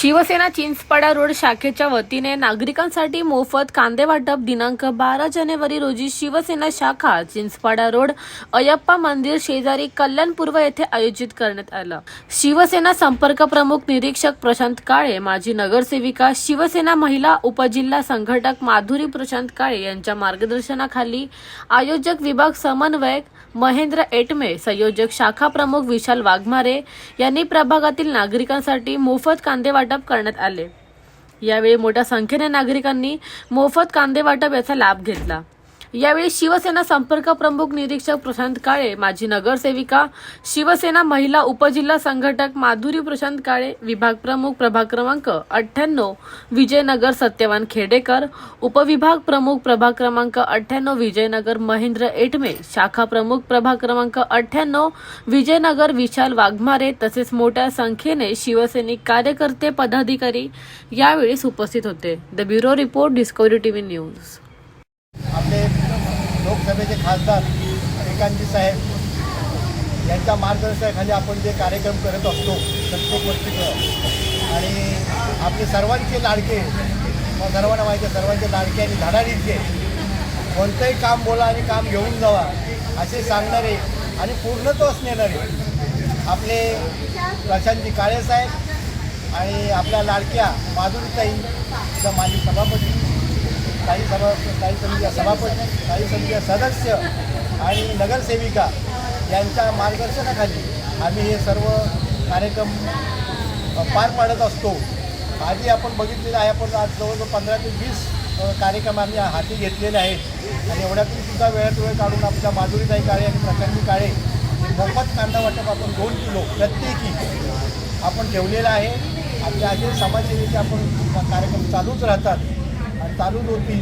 Shiv Sena Chinchpada road शाखेच्या वतीने नागरिकांसाठी मोफत कांदे वाटप दिनांक बारा जानेवारी रोजी शिवसेना शाखा चिंचपाडा रोड अयप्पा मंदिर शेजारी कल्याण पूर्व येथे आयोजित करण्यात आलं. शिवसेना संपर्क प्रमुख निरीक्षक प्रशांत काळे माजी नगरसेविका शिवसेना महिला उपजिल्हा संघटक माधुरी प्रशांत काळे यांच्या मार्गदर्शनाखाली आयोजक विभाग समन्वयक महेंद्र एटमे संयोजक शाखा प्रमुख विशाल वाघमारे यांनी प्रभागातील नागरिकांसाठी मोफत कांदे वाटप करण्यात आले. यावेळी मोठ्या संख्येने नागरिकांनी मोफत कांदे वाटप याचा लाभ घेतला. यावेळी शिवसेना संपर्क प्रमुख निरीक्षक प्रशांत काळे माजी नगरसेविका शिवसेना महिला उपजिल्हा संघटक माधुरी प्रशांत काळे विभाग प्रमुख प्रभाग क्रमांक अठ्ठ्याण्णव विजयनगर सत्यवान खेडेकर उपविभाग प्रमुख प्रभाग क्रमांक अठ्ठ्याण्णव विजयनगर महेंद्र एटमे शाखा प्रमुख प्रभाग क्रमांक अठ्ठ्याण्णव विजयनगर विशाल वाघमारे तसेच मोठ्या संख्येने शिवसैनिक कार्यकर्ते पदाधिकारी यावेळी उपस्थित होते. The bureau report discovery TV news. लोकसभेचे खासदार श्रीकांतजी साहेब. यांच्या मार्गदर्शनाखाली आपण जे कार्यक्रम करत असतो प्रत्येक गोष्टीचं. आणि आपले सर्वांचे लाडके मग सर्वांना माहिती आहे सर्वांचे लाडके आणि धडाडीचे. कोणतंही काम बोला आणि काम घेऊन जावा असे सांगणारे आणि पूर्णत्वास नेणारे आपले प्रशांतजी काळेसाहेब आणि आपल्या लाडक्या माधुरीताई माजी सभापती. काही सभा काही समिती सभापती काही समिती सदस्य आणि नगरसेविका यांच्या मार्गदर्शनाखाली आम्ही हे सर्व कार्यक्रम पार पाडत असतो. आधी आपण बघितलेलं आहे आपण आज जवळजवळ पंधरा ते वीस कार्यक्रम आम्ही हाती घेतलेले आहेत. आणि एवढ्यातून सुद्धा वेळात वेळ काढून आमच्या माधुरीताई काळे आणि प्रशांती काळे मोफत कांदा वाटप आपण दोन किलो प्रत्येकी आपण ठेवलेलं आहे. आपल्या असे समाजसेवेचे आपण कार्यक्रम चालूच राहतात. आणि चालूच होती.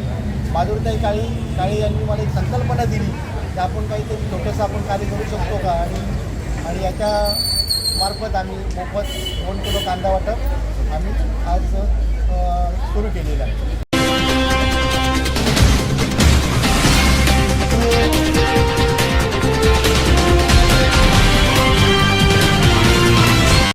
माधुरीताई काळी काळे यांनी मला एक संकल्पना दिली की आपण काहीतरी छोटंसं आपण कार्य करू शकतो का? आणि आणि याच्या मार्फत आम्ही मोफत दोन किलो कांदा वाटप आम्ही आज सुरू केलेलं आहे.